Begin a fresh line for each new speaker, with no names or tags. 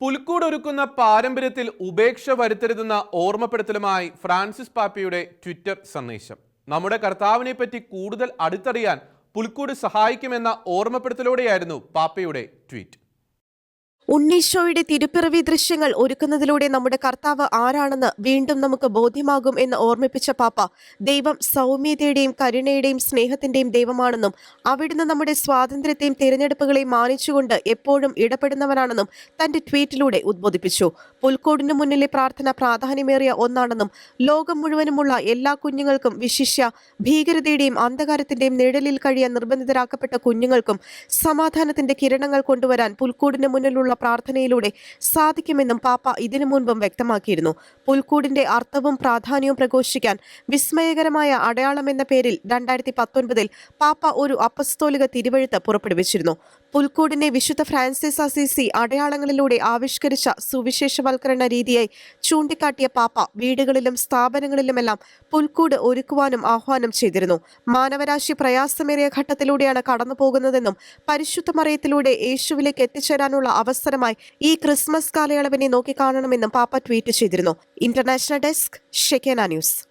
പുൽക്കൂട് ഒരുക്കുന്ന പാരമ്പര്യത്തിൽ ഉപേക്ഷ വരുത്തരുതെന്ന ഓർമ്മപ്പെടുത്തലുമായി ഫ്രാൻസിസ് പാപ്പയുടെ ട്വിറ്റർ സന്ദേശം. നമ്മുടെ കർത്താവിനെ പറ്റി കൂടുതൽ അടുത്തറിയാൻ പുൽക്കൂട് സഹായിക്കുമെന്ന ഓർമ്മപ്പെടുത്തലോടെയായിരുന്നു പാപ്പയുടെ ട്വീറ്റ്.
ഉണ്ണീശോയുടെ തിരുപ്പിറവി ദൃശ്യങ്ങൾ ഒരുക്കുന്നതിലൂടെ നമ്മുടെ കർത്താവ് ആരാണെന്ന് വീണ്ടും നമുക്ക് ബോധ്യമാകും എന്ന് ഓർമ്മിപ്പിച്ച പാപ്പ ദൈവം സൗമ്യതയുടെയും കരുണയുടെയും സ്നേഹത്തിന്റെയും ദൈവമാണെന്നും അവിടുന്ന് നമ്മുടെ സ്വാതന്ത്ര്യത്തെയും തിരഞ്ഞെടുപ്പുകളെയും മാനിച്ചുകൊണ്ട് എപ്പോഴും ഇടപെടുന്നവനാണെന്നും തന്റെ ട്വീറ്റിലൂടെ ഉദ്ബോധിപ്പിച്ചു. പുൽക്കോടിനു മുന്നിലെ പ്രാർത്ഥന പ്രാധാന്യമേറിയ ഒന്നാണെന്നും ലോകം മുഴുവനുമുള്ള എല്ലാ കുഞ്ഞുങ്ങൾക്കും വിശിഷ്യ ഭീകരതയുടെയും അന്ധകാരത്തിന്റെയും നിഴലിൽ കഴിയാൻ നിർബന്ധിതരാക്കപ്പെട്ട കുഞ്ഞുങ്ങൾക്കും സമാധാനത്തിന്റെ കിരണങ്ങൾ കൊണ്ടുവരാൻ പുൽക്കൂടിന് മുന്നിലുള്ള പ്രാർത്ഥനയിലൂടെ സാധിക്കുമെന്നും പാപ്പ ഇതിനു മുൻപും വ്യക്തമാക്കിയിരുന്നു. പുൽക്കൂടിന്റെ അർത്ഥവും പ്രാധാന്യവും പ്രഘോഷിക്കാൻ വിസ്മയകരമായ അടയാളം എന്ന പേരിൽ രണ്ടായിരത്തി പത്തൊൻപതിൽ പാപ്പ ഒരു അപ്പസ്തോലിക തിരുവഴുത്ത് പുറപ്പെടുവിച്ചിരുന്നു. പുൽക്കൂടിനെ വിശുദ്ധ ഫ്രാൻസിസ് അസീസി അടയാളങ്ങളിലൂടെ ആവിഷ്കരിച്ച സുവിശേഷവൽക്കരണ രീതിയായി ചൂണ്ടിക്കാട്ടിയ പാപ്പ വീടുകളിലും സ്ഥാപനങ്ങളിലുമെല്ലാം പുൽക്കൂട് ഒരുക്കുവാനും ആഹ്വാനം ചെയ്തിരുന്നു. മാനവരാശി പ്രയാസമേറിയ ഘട്ടത്തിലൂടെയാണ് കടന്നുപോകുന്നതെന്നും പരിശുദ്ധ പരിശുദ്ധമറിയത്തിലൂടെ യേശുവിലേക്ക് എത്തിച്ചേരാനുള്ള അവസരമായി ഈ ക്രിസ്മസ് കാലയളവിനെ നോക്കിക്കാണണമെന്നും പാപ്പ ട്വീറ്റ് ചെയ്തിരുന്നു. ഇന്റർനാഷണൽ ഡെസ്ക് ഷെക്കേന ന്യൂസ്.